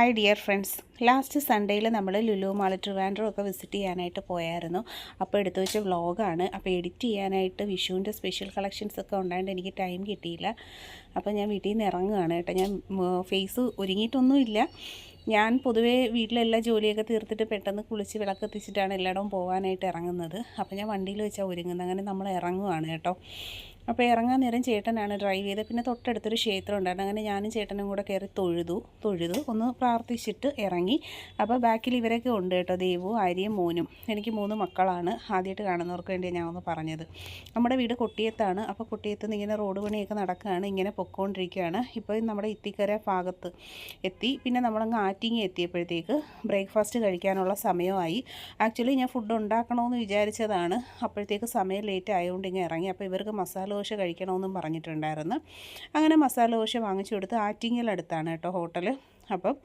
Hi dear friends last സൺഡേയിൽ നമ്മൾ Lulu mall Trivandrum ഒക്കെ വിസിറ്റ് ചെയ്യാനായിട്ട് പോയായിരുന്നു. അപ്പോൾ എടുത്തു വെച്ച വ്ളോഗാണ്. അപ്പോൾ എഡിറ്റ് ചെയ്യാനായിട്ട് വിഷുവിന്റെ സ്പെഷ്യൽ കളക്ഷൻസ് ഒക്കെ ഉണ്ടായതുകൊണ്ട് എനിക്ക് ടൈം കിട്ടിയില്ല. അപ്പോൾ ഞാൻ വീട്ടിൽ നിന്ന് ഇറങ്ങുകയാണ് കേട്ടോ. ഞാൻ ഫേസ് ഒരുങ്ങിയിട്ടൊന്നുമില്ല. ഞാൻ പൊതുവേ വീട്ടിലെല്ലാ ജോലിയൊക്കെ തീർത്തിട്ട് പെട്ടെന്ന് കുളിച്ച് വിളക്കെത്തിച്ചിട്ടാണ് എല്ലായിടവും പോകാനായിട്ട് ഇറങ്ങുന്നത് അപ്പോൾ ഞാൻ വണ്ടിയിൽ വെച്ചാൽ ഒരുങ്ങുന്നത് അങ്ങനെ നമ്മൾ ഇറങ്ങുകയാണ് കേട്ടോ. അപ്പോൾ ഇറങ്ങാൻ നേരം ചേട്ടനാണ് ഡ്രൈവ് ചെയ്തത്. പിന്നെ തൊട്ടടുത്തൊരു ക്ഷേത്രം ഉണ്ടായിരുന്നു. അങ്ങനെ ഞാനും ചേട്ടനും കൂടെ കയറി തൊഴുതു തൊഴുതു. ഒന്ന് പ്രാർത്ഥിച്ചിട്ട് ഇറങ്ങി. അപ്പോൾ ബാക്കിൽ ഇവരൊക്കെ ഉണ്ട് കേട്ടോ ദേവു ആര്യയും മോനും. എനിക്ക് മൂന്ന് മക്കളാണ്. ആദ്യമായിട്ട് കാണുന്നവർക്ക് വേണ്ടി ഞാൻ ഒന്ന് പറഞ്ഞത്. നമ്മുടെ വീട് കൊട്ടിയത്താണ്. അപ്പോൾ കൊട്ടിയത്ത് നിന്ന് ഇങ്ങനെ റോഡ് പണിയൊക്കെ നടക്കുകയാണ്. ഇങ്ങനെ പൊക്കോണ്ടിരിക്കുകയാണ്. ഇപ്പോൾ നമ്മുടെ ഇത്തിക്കര ഭാഗത്ത് എത്തി. പിന്നെ നമ്മളങ്ങ് ആറ്റിങ്ങി എത്തിയപ്പോഴത്തേക്ക് ബ്രേക്ക്ഫാസ്റ്റ് കഴിക്കാനുള്ള സമയമായി. ആക്ച്വലി ഞാൻ ഫുഡ് ഉണ്ടാക്കണമെന്ന് വിചാരിച്ചതാണ്. അപ്പോഴത്തേക്ക് സമയം ലേറ്റ് ആയതുകൊണ്ട് ഇങ്ങനെ ഇറങ്ങി. അപ്പോൾ ഇവർക്ക് മസാല ദോശ കഴിക്കണമെന്നും പറഞ്ഞിട്ടുണ്ടായിരുന്നു. അങ്ങനെ മസാല ദോശ വാങ്ങിച്ചു കൊടുത്ത് ആറ്റിങ്ങലടുത്താണ് കേട്ടോ ഹോട്ടൽ അപ്പം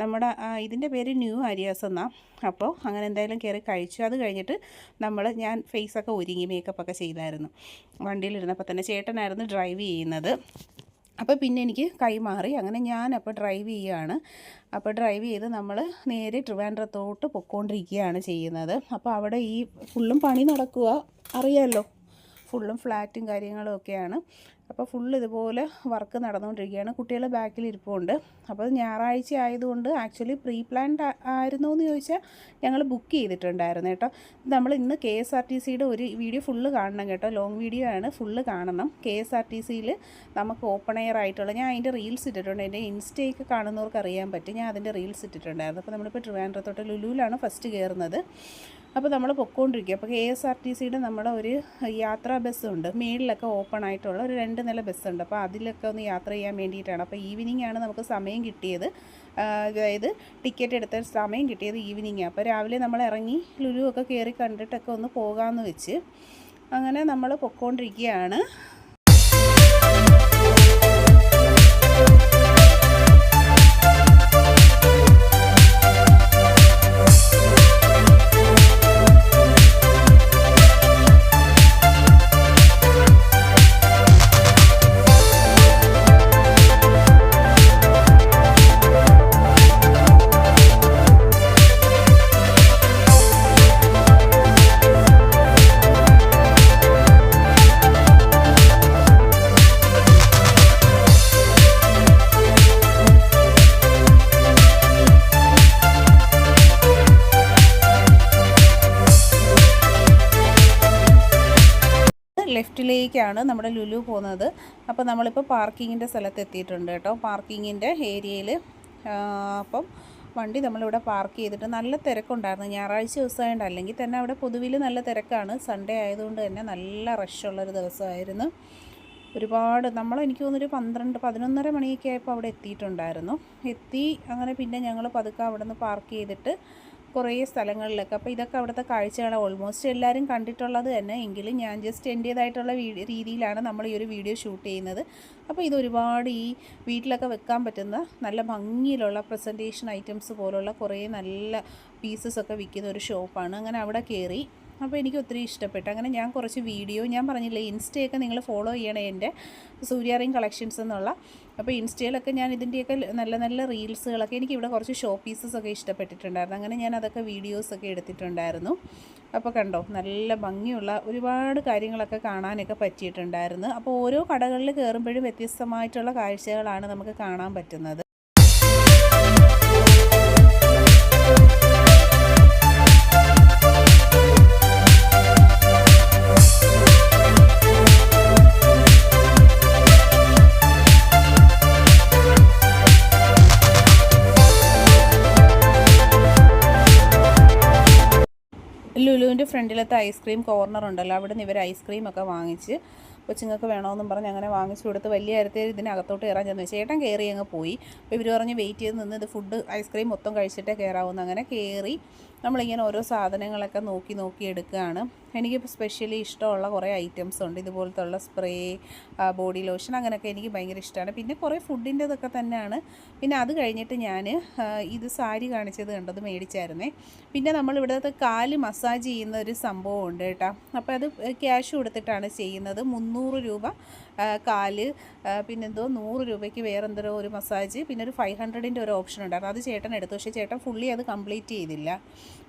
നമ്മുടെ ഇതിന്റെ പേര് ന്യൂ ആരിയാസ് എന്നാണ് അപ്പോൾ അങ്ങനെ എന്തായാലും കയറി കഴിച്ചു. അത് കഴിഞ്ഞിട്ട് നമ്മൾ ഞാൻ ഫേസൊക്കെ ഒരുങ്ങി മേക്കപ്പൊക്കെ ചെയ്തായിരുന്നു. വണ്ടിയിലിരുന്നപ്പോൾ തന്നെ ചേട്ടനായിരുന്നു ഡ്രൈവ് ചെയ്യുന്നത്. അപ്പോൾ പിന്നെ എനിക്ക് കൈമാറി അങ്ങനെ ഞാൻ അപ്പോൾ ഡ്രൈവ് ചെയ്യുകയാണ് അപ്പോൾ ഡ്രൈവ് ചെയ്ത് നമ്മൾ നേരെ ട്രിവാൻഡ്രത്തോട്ട് പൊയ്ക്കൊണ്ടിരിക്കുകയാണ് ചെയ്യുന്നത്. അപ്പോൾ അവിടെ ഈ ഫുള്ളും പണി നടക്കുക അറിയാമല്ലോ ഫുള്ളും ഫ്ലാറ്റും കാര്യങ്ങളും ഒക്കെയാണ്. അപ്പോൾ ഫുൾ ഇതുപോലെ വർക്ക് നടന്നുകൊണ്ടിരിക്കുകയാണ്. കുട്ടികൾ ബാക്കിൽ ഇരിപ്പുണ്ട്. അപ്പോൾ ഞായറാഴ്ച ആയതുകൊണ്ട് ആക്ച്വലി പ്രീ പ്ലാൻഡ് ആയിരുന്നു എന്ന് ചോദിച്ചാൽ ഞങ്ങൾ ബുക്ക് ചെയ്തിട്ടുണ്ടായിരുന്നു കേട്ടോ. നമ്മൾ ഇന്ന് കെ എസ് ആർ ടി സിയുടെ ഒരു വീഡിയോ ഫുള്ള് കാണണം കേട്ടോ. ലോങ് വീഡിയോ ആണ്. ഫുള്ള് കാണണം. കെ എസ് ആർ ടി സിയിൽ നമുക്ക് ഓപ്പൺ എയർ ആയിട്ടുള്ള ഞാൻ അതിന്റെ റീൽസ് ഇട്ടിട്ടുണ്ട്. എന്റെ ഇൻസ്റ്റയൊക്കെ കാണുന്നവർക്ക് അറിയാൻ പറ്റും. ഞാൻ അതിന്റെ റീൽസ് ഇട്ടിട്ടുണ്ടായിരുന്നു. അപ്പോൾ നമ്മളിപ്പോൾ ട്രിവാൻഡ്രത്തോട്ട് ലുലുവിലാണ് ഫസ്റ്റ് കയറുന്നത്. അപ്പോൾ നമ്മൾ പൊക്കോണ്ടിരിക്കുക അപ്പോൾ കെ എസ് ആർ ടി സിയുടെ നമ്മുടെ ഒരു യാത്രാ ബസ്സുണ്ട്. മേളിലൊക്കെ ഓപ്പൺ ആയിട്ടുള്ള ഒരു രണ്ട് നില ബസ്സുണ്ട്. അപ്പോൾ അതിലൊക്കെ ഒന്ന് യാത്ര ചെയ്യാൻ വേണ്ടിയിട്ടാണ്. അപ്പോൾ ഈവനിങ് ആണ് നമുക്ക് സമയം കിട്ടിയത്. അതായത് ടിക്കറ്റ് എടുത്ത സമയം കിട്ടിയത് ഈവനിങ് അപ്പോൾ രാവിലെ നമ്മൾ ഇറങ്ങി ലുലു ഒക്കെ കയറി കണ്ടിട്ടൊക്കെ ഒന്ന് പോകാമെന്ന് വെച്ച് അങ്ങനെ നമ്മൾ പൊക്കോണ്ടിരിക്കുകയാണ്. ലെഫ്റ്റിലേക്കാണ് നമ്മുടെ ലുലു പോകുന്നത്. അപ്പോൾ നമ്മളിപ്പോൾ പാർക്കിങ്ങിന്റെ സ്ഥലത്ത് എത്തിയിട്ടുണ്ട് കേട്ടോ. പാർക്കിങ്ങിന്റെ ഏരിയയിൽ അപ്പം വണ്ടി നമ്മളിവിടെ പാർക്ക് ചെയ്തിട്ട് നല്ല തിരക്കുണ്ടായിരുന്നു. ഞായറാഴ്ച ദിവസമായതുകൊണ്ട് അല്ലെങ്കിൽ തന്നെ അവിടെ പൊതുവിൽ നല്ല തിരക്കാണ്. സൺഡേ ആയതുകൊണ്ട് തന്നെ നല്ല റഷുള്ളൊരു ദിവസമായിരുന്നു. ഒരുപാട് നമ്മൾ എനിക്ക് തോന്നുന്നൊരു പന്ത്രണ്ട് പതിനൊന്നര മണിയൊക്കെ ആയപ്പോൾ അവിടെ എത്തിയിട്ടുണ്ടായിരുന്നു. എത്തി അങ്ങനെ പിന്നെ ഞങ്ങൾ പതുക്കെ അവിടെ നിന്ന് പാർക്ക് ചെയ്തിട്ട് കുറേ സ്ഥലങ്ങളിലൊക്കെ. അപ്പോൾ ഇതൊക്കെ അവിടുത്തെ കാഴ്ചകളാണ്. ഓൾമോസ്റ്റ് എല്ലാവരും കണ്ടിട്ടുള്ളത് തന്നെ. എങ്കിലും ഞാൻ ജസ്റ്റ് എന്റേതായിട്ടുള്ള രീതിയിലാണ് നമ്മൾ ഈ ഒരു വീഡിയോ ഷൂട്ട് ചെയ്യുന്നത്. അപ്പോൾ ഇത് ഒരുപാട് ഈ വീട്ടിലൊക്കെ വെക്കാൻ പറ്റുന്ന നല്ല ഭംഗിയിലുള്ള പ്രസന്റേഷൻ ഐറ്റംസ് പോലുള്ള കുറേ നല്ല പീസസ് ഒക്കെ വിൽക്കുന്ന ഒരു ഷോപ്പാണ് അങ്ങനെ അവിടെ കയറി അപ്പോൾ എനിക്ക് ഒത്തിരി ഇഷ്ടപ്പെട്ടു. അങ്ങനെ ഞാൻ കുറച്ച് വീഡിയോ ഞാൻ പറഞ്ഞില്ലേ ഇൻസ്റ്റയൊക്കെ നിങ്ങൾ ഫോളോ ചെയ്യണേ എന്റെ സൂര്യാറിയും കളക്ഷൻസ് എന്നുള്ള. അപ്പോൾ ഇൻസ്റ്റയിലൊക്കെ ഞാൻ ഇതിന്റെയൊക്കെ നല്ല നല്ല റീൽസുകളൊക്കെ എനിക്ക് ഇവിടെ കുറച്ച് ഷോ പീസസ് ഒക്കെ ഇഷ്ടപ്പെട്ടിട്ടുണ്ടായിരുന്നു. അങ്ങനെ ഞാൻ അതൊക്കെ വീഡിയോസൊക്കെ എടുത്തിട്ടുണ്ടായിരുന്നു. അപ്പോൾ കണ്ടോ നല്ല ഭംഗിയുള്ള ഒരുപാട് കാര്യങ്ങളൊക്കെ കാണാനൊക്കെ പറ്റിയിട്ടുണ്ടായിരുന്നു. അപ്പോൾ ഓരോ കടകളിൽ കയറുമ്പോഴും വ്യത്യസ്തമായിട്ടുള്ള കാഴ്ചകളാണ് നമുക്ക് കാണാൻ പറ്റുന്നത്. ഫ്രണ്ടിലത്തെ ഐസ്ക്രീം കോർണർ ഉണ്ടല്ലോ അവിടെ നിന്ന് ഇവർ ഐസ്ക്രീം ഒക്കെ വാങ്ങിച്ച് കൊച്ചുങ്ങൾക്ക് വേണമെന്നും പറഞ്ഞ് അങ്ങനെ വാങ്ങിച്ചു കൊടുത്ത് വലിയ കാര്യത്തിൽ ഇതിനകത്തോട്ട് കയറാൻ ചെന്നു. ചേട്ടൻ കയറി അങ്ങ് പോയി. അപ്പോൾ ഇവർ പറഞ്ഞ് വെയിറ്റ് ചെയ്ത് നിന്ന് ഇത് ഫുഡ് ഐസ്ക്രീം മൊത്തം കഴിച്ചിട്ടേ കയറാവുന്ന. അങ്ങനെ കയറി നമ്മളിങ്ങനെ ഓരോ സാധനങ്ങളൊക്കെ നോക്കി നോക്കി എടുക്കുകയാണ്. എനിക്ക് സ്പെഷ്യലി ഇഷ്ടമുള്ള കുറേ ഐറ്റംസ് ഉണ്ട്. ഇതുപോലത്തെ ഉള്ള സ്പ്രേ ബോഡി ലോഷൻ അങ്ങനെയൊക്കെ എനിക്ക് ഭയങ്കര ഇഷ്ടമാണ്. പിന്നെ കുറേ ഫുഡിന്റെ ഇതൊക്കെ തന്നെയാണ്. പിന്നെ അത് കഴിഞ്ഞിട്ട് ഞാൻ ഇത് സാരി കാണിച്ചത് കണ്ടത് മേടിച്ചായിരുന്നേ. പിന്നെ നമ്മളിവിടുത്തെ കാൽ മസാജ് ചെയ്യുന്ന ഒരു സംഭവം ഉണ്ട് കേട്ടോ. അപ്പോൾ അത് ക്യാഷ് കൊടുത്തിട്ടാണ് ചെയ്യുന്നത്. മുന്നൂറ് മുന്നൂറ് രൂപ കാൽ പിന്നെന്തോ നൂറ് രൂപയ്ക്ക് വേറെന്തോ ഒരു മസാജ് പിന്നെ ഒരു ഫൈവ് ഹൺഡ്രഡിന്റെ ഒരു ഓപ്ഷൻ ഉണ്ടായിരുന്നു അത് ചേട്ടൻ എടുത്തു. പക്ഷേ ചേട്ടൻ ഫുള്ളി അത് കംപ്ലീറ്റ് ചെയ്തില്ല.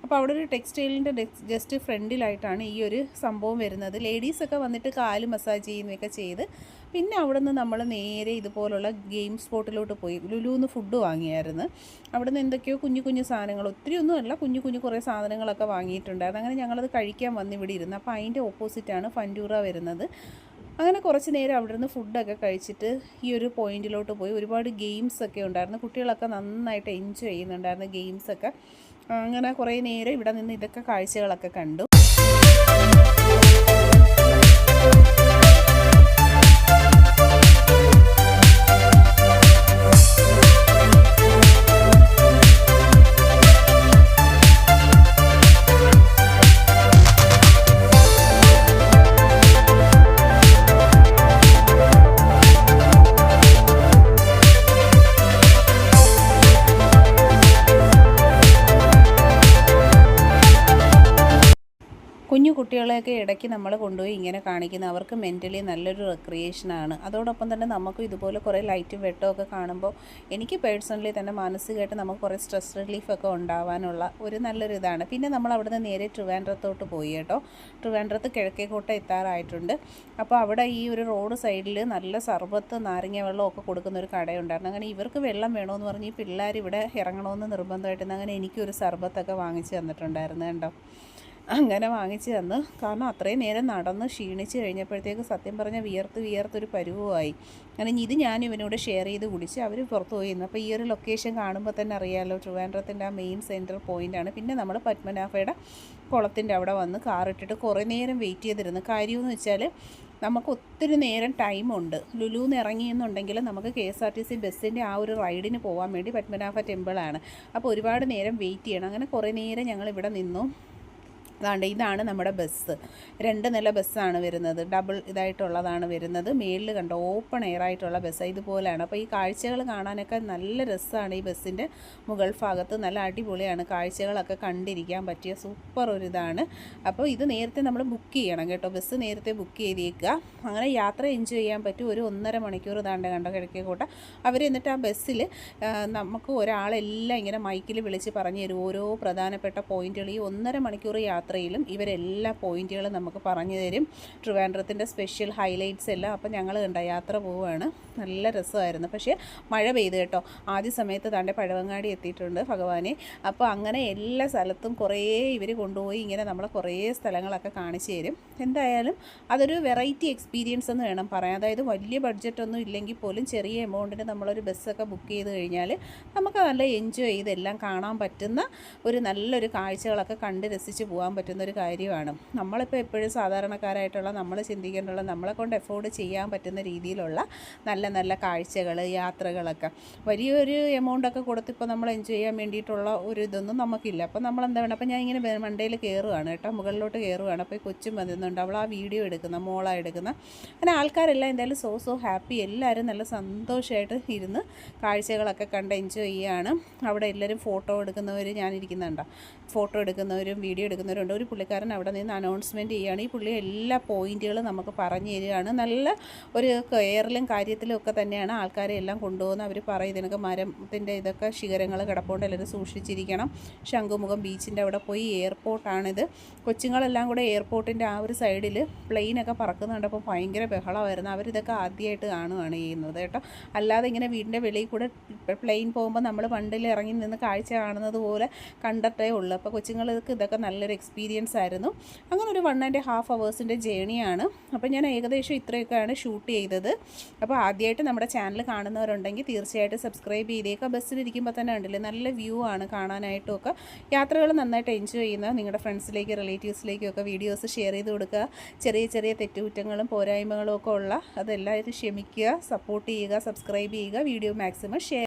അപ്പോൾ അവിടെ ഒരു ടെക്സ്റ്റൈലിന്റെ ജസ്റ്റ് ഫ്രണ്ടിലായിട്ടാണ് ഈ ഒരു സംഭവം വരുന്നത്. ലേഡീസൊക്കെ വന്നിട്ട് കാൽ മസാജ് ചെയ്യുന്നൊക്കെ ചെയ്ത് പിന്നെ അവിടെ നിന്ന് നമ്മൾ നേരെ ഇതുപോലുള്ള ഗെയിം സ്പോട്ടിലോട്ട് പോയി. ലുലുന്ന് ഫുഡ് വാങ്ങിയായിരുന്നു. അവിടെ നിന്ന് എന്തൊക്കെയോ കുഞ്ഞു കുഞ്ഞു സാധനങ്ങൾ ഒത്തിരി ഒന്നുമല്ല കുഞ്ഞു കുഞ്ഞു കുറേ സാധനങ്ങളൊക്കെ വാങ്ങിയിട്ടുണ്ടായിരുന്നു. അങ്ങനെ ഞങ്ങളത് കഴിക്കാൻ വന്ന് ഇവിടെ ഇരുന്നു അപ്പോൾ അതിന്റെ ഓപ്പോസിറ്റാണ് ഫൻഡൂറ വരുന്നത്. അങ്ങനെ കുറച്ച് നേരം അവിടെ നിന്ന് ഫുഡൊക്കെ കഴിച്ചിട്ട് ഈ ഒരു പോയിന്റിലോട്ട് പോയി. ഒരുപാട് ഗെയിംസ് ഒക്കെ ഉണ്ടായിരുന്നു. കുട്ടികളൊക്കെ നന്നായിട്ട് എൻജോയ് ചെയ്യുന്നുണ്ടായിരുന്നു ഗെയിംസൊക്കെ അങ്ങനെ കുറേ നേരം ഇവിടെ നിന്ന് ഇതൊക്കെ കാഴ്ചകളൊക്കെ കണ്ടു. കുട്ടികളെയൊക്കെ ഇടയ്ക്ക് നമ്മൾ കൊണ്ടുപോയി ഇങ്ങനെ കാണിക്കുന്നത് അവർക്ക് മെന്റലി നല്ലൊരു റിക്രിയേഷനാണ് അതോടൊപ്പം തന്നെ നമുക്കും ഇതുപോലെ കുറേ ലൈറ്റും വെട്ടവും ഒക്കെ കാണുമ്പോൾ എനിക്ക് പേഴ്സണലി തന്നെ മാനസികമായിട്ട് നമുക്ക് കുറേ സ്ട്രെസ് റിലീഫൊക്കെ ഉണ്ടാവാനുള്ള ഒരു നല്ലൊരു ഇതാണ്. പിന്നെ നമ്മൾ അവിടുന്ന് നേരെ ട്രിവാൻഡ്രത്തോട്ട് പോയി കേട്ടോ. ട്രിവാൻഡ്രത്ത് കിഴക്കേക്കോട്ട എത്താറായിട്ടുണ്ട്. അപ്പോൾ അവിടെ ഈ ഒരു റോഡ് സൈഡിൽ നല്ല സർബത്ത് നാരങ്ങ വെള്ളമൊക്കെ കൊടുക്കുന്ന ഒരു കടയുണ്ടായിരുന്നു. അങ്ങനെ ഇവർക്ക് വെള്ളം വേണമെന്ന് പറഞ്ഞ് ഈ പിള്ളേർ ഇവിടെ ഇറങ്ങണമെന്ന് നിർബന്ധമായിട്ട് അങ്ങനെ എനിക്കൊരു സർബത്തൊക്കെ വാങ്ങിച്ച് തന്നിട്ടുണ്ടായിരുന്നു കേട്ടോ അങ്ങനെ വാങ്ങിച്ച് തന്നു. കാരണം അത്രയും നേരം നടന്ന് ക്ഷീണിച്ച് കഴിഞ്ഞപ്പോഴത്തേക്ക് സത്യം പറഞ്ഞ വിയർത്ത് വിയർത്തൊരു പരുവമായി. അങ്ങനെ ഇത് ഞാൻ ഇവനോട് ഷെയർ ചെയ്ത് കുടിച്ച് അവർ പുറത്ത് പോയി ഇന്ന്. അപ്പോൾ ഈ ഒരു ലൊക്കേഷൻ കാണുമ്പോൾ തന്നെ അറിയാമല്ലോ ട്രിവാൻഡ്രത്തിന്റെ ആ മെയിൻ സെൻട്രൽ പോയിന്റാണ് പിന്നെ നമ്മൾ പത്മനാഭയുടെ കുളത്തിന്റെ അവിടെ വന്ന് കാറിട്ടിട്ട് കുറേ നേരം വെയിറ്റ് ചെയ്തിരുന്നു. കാര്യമെന്ന് വെച്ചാൽ നമുക്ക് ഒത്തിരി നേരം ടൈമുണ്ട് ലുലുന്ന് ഇറങ്ങിയെന്നുണ്ടെങ്കിൽ നമുക്ക് K S R T C ബസ്സിന്റെ ആ ഒരു റൈഡിന് പോകാൻ വേണ്ടി പത്മനാഭ ടെമ്പിളാണ് അപ്പോൾ ഒരുപാട് നേരം വെയിറ്റ് ചെയ്യണം. അങ്ങനെ കുറേ നേരം ഞങ്ങൾ ഇവിടെ നിന്നു. അതാണ്ട് ഇതാണ് നമ്മുടെ ബസ് രണ്ട് നില ബസ്സാണ് വരുന്നത്. ഡബിൾ ഇതായിട്ടുള്ളതാണ് വരുന്നത്. മേളിൽ കണ്ട ഓപ്പൺ എയർ ആയിട്ടുള്ള ബസ് ഇതുപോലെയാണ്. അപ്പോൾ ഈ കാഴ്ചകൾ കാണാനൊക്കെ നല്ല രസമാണ് ഈ ബസ്സിന്റെ മുകൾ ഭാഗത്ത്. നല്ല അടിപൊളിയാണ്. കാഴ്ചകളൊക്കെ കണ്ടിരിക്കാൻ പറ്റിയ സൂപ്പർ ഒരു അപ്പോൾ ഇത് നേരത്തെ നമ്മൾ ബുക്ക് ചെയ്യണം കേട്ടോ. ബസ് നേരത്തെ ബുക്ക് ചെയ്തേക്കുക. അങ്ങനെ യാത്ര എൻജോയ് ചെയ്യാൻ പറ്റും. ഒരു ഒന്നര മണിക്കൂർ ഇതാണ്ട് കണ്ട കിഴക്കേക്കോട്ട. അവർ എന്നിട്ട് ആ ബസ്സിൽ നമുക്ക് ഒരാളെല്ലാം ഇങ്ങനെ മൈക്കിൽ വിളിച്ച് പറഞ്ഞു തരും. ഓരോ പ്രധാനപ്പെട്ട പോയിന്റുകൾ ഈ ഒന്നര മണിക്കൂർ യാത്രയിലും ഇവരെല്ലാ പോയിന്റുകളും നമുക്ക് പറഞ്ഞു തരും. ട്രിവാൻഡ്രത്തിന്റെ സ്പെഷ്യൽ ഹൈലൈറ്റ്സ് എല്ലാം അപ്പോൾ ഞങ്ങൾ കണ്ട യാത്ര പോവുകയാണ്. നല്ല രസമായിരുന്നു. പക്ഷേ മഴ പെയ്ത് കേട്ടോ. ആദ്യ സമയത്ത് താണ്ടെ പഴവങ്ങാടി എത്തിയിട്ടുണ്ട് ഭഗവാനെ. അപ്പോൾ അങ്ങനെ എല്ലാ സ്ഥലത്തും കുറേ ഇവർ കൊണ്ടുപോയി ഇങ്ങനെ നമ്മളെ കുറേ സ്ഥലങ്ങളൊക്കെ കാണിച്ചു തരും. എന്തായാലും അതൊരു വെറൈറ്റി എക്സ്പീരിയൻസ് എന്ന് വേണം പറയാൻ. അതായത് വലിയ ബഡ്ജറ്റൊന്നും ഇല്ലെങ്കിൽ പോലും ചെറിയ എമൗണ്ടിന് നമ്മളൊരു ബസ്സൊക്കെ ബുക്ക് ചെയ്ത് കഴിഞ്ഞാൽ നമുക്ക് നല്ല എൻജോയ് ചെയ്ത് എല്ലാം കാണാൻ പറ്റുന്ന ഒരു നല്ലൊരു കാഴ്ചകളൊക്കെ കണ്ട് രസിച്ച് പോകാൻ ഒരു കാര്യമാണ്. നമ്മളിപ്പോൾ എപ്പോഴും സാധാരണക്കാരായിട്ടുള്ള നമ്മൾ ചിന്തിക്കേണ്ടുള്ള നമ്മളെ കൊണ്ട് എഫോർഡ് ചെയ്യാൻ പറ്റുന്ന രീതിയിലുള്ള നല്ല നല്ല കാഴ്ചകൾ യാത്രകളൊക്കെ. വലിയൊരു എമൗണ്ടൊക്കെ കൊടുത്തിപ്പോൾ നമ്മൾ എൻജോയ് ചെയ്യാൻ വേണ്ടിയിട്ടുള്ള ഒരു ഇതൊന്നും നമുക്കില്ല. അപ്പോൾ നമ്മൾ എന്താ വേണം അപ്പോൾ ഞാൻ ഇങ്ങനെ മണ്ടയിൽ കയറുകയാണ് കേട്ടോ മുകളിലോട്ട് കയറുകയാണ് അപ്പോൾ ഈ കൊച്ചും വന്നിരുന്നുണ്ട് അവൾ ആ വീഡിയോ എടുക്കുന്ന മോളാണ് എടുക്കുന്ന. അങ്ങനെ ആൾക്കാരെല്ലാം എന്തായാലും സോ സോ ഹാപ്പി എല്ലാവരും നല്ല സന്തോഷമായിട്ട് ഇരുന്ന് കാഴ്ചകളൊക്കെ കണ്ട് എൻജോയ് ചെയ്യുകയാണ് അവിടെ എല്ലാവരും ഫോട്ടോ എടുക്കുന്നവർ ഞാനിരിക്കുന്നുണ്ടോ. ഫോട്ടോ എടുക്കുന്നവരും വീഡിയോ എടുക്കുന്നവരും ഉണ്ട്. ഒരു പുള്ളിക്കാരൻ അവിടെ നിന്ന് അനൗൺസ്മെന്റ് ചെയ്യുകയാണ്. ഈ പുള്ളി എല്ലാ പോയിന്റുകളും നമുക്ക് പറഞ്ഞു തരികയാണ്. നല്ല ഒരു കെയറിലും കാര്യത്തിലും ഒക്കെ തന്നെയാണ് ആൾക്കാരെ എല്ലാം കൊണ്ടുപോകുന്നത്. അവർ പറയും ഇതിനൊക്കെ മരത്തിന്റെ ഇതൊക്കെ ശിഖരങ്ങൾ കിടപ്പുണ്ട്. എല്ലാവരും സൂക്ഷിച്ചിരിക്കണം. ശംഖുമുഖം ബീച്ചിന്റെ അവിടെ പോയി. എയർപോർട്ടാണിത് കൊച്ചുങ്ങളെല്ലാം കൂടെ എയർപോർട്ടിന്റെ ആ ഒരു സൈഡിൽ പ്ലെയിനൊക്കെ പറക്കുന്നുണ്ടപ്പോൾ ഭയങ്കര ബഹളമായിരുന്നു. അവരിതൊക്കെ ആദ്യമായിട്ട് കാണുകയാണ് ചെയ്യുന്നത് കേട്ടോ. അല്ലാതെ ഇങ്ങനെ വീടിന്റെ വെളിയിൽ കൂടെ പ്ലെയിൻ പോകുമ്പോൾ നമ്മൾ പണ്ടിൽ ഇറങ്ങി നിന്ന് കാഴ്ച കാണുന്നത് പോലെ കണ്ടിട്ടേ ഉള്ളൂ. അപ്പോൾ കൊച്ചുങ്ങൾക്ക് ഇതൊക്കെ നല്ലൊരു എക്സ്പീരിയൻസ് ആയിരുന്നു. അങ്ങനെ ഒരു വൺ ആൻഡ് ഹാഫ് അവേഴ്സിന്റെ ജേണിയാണ് അപ്പോൾ ഞാൻ ഏകദേശം ഇത്രയൊക്കെയാണ് ഷൂട്ട് ചെയ്തത്. അപ്പോൾ ആദ്യമായിട്ട് നമ്മുടെ ചാനൽ കാണുന്നവരുണ്ടെങ്കിൽ തീർച്ചയായിട്ടും സബ്സ്ക്രൈബ് ചെയ്തേക്കുക ബസ്സിലിരിക്കുമ്പോൾ തന്നെ ഉണ്ടല്ലേ നല്ല വ്യൂ ആണ് കാണാനായിട്ടും ഒക്കെ യാത്രകൾ നന്നായിട്ട് എൻജോയ് ചെയ്യുന്ന നിങ്ങളുടെ ഫ്രണ്ട്സിലേക്ക് റിലേറ്റീവ്സിലേക്കും ഒക്കെ വീഡിയോസ് ഷെയർ ചെയ്ത് കൊടുക്കുക. ചെറിയ ചെറിയ തെറ്റുകുറ്റങ്ങളും പോരായ്മകളും ഒക്കെ ഉള്ള അതെല്ലാവരും ക്ഷമിക്കുക സപ്പോർട്ട് ചെയ്യുക സബ്സ്ക്രൈബ് ചെയ്യുക വീഡിയോ മാക്സിമം ഷെയർ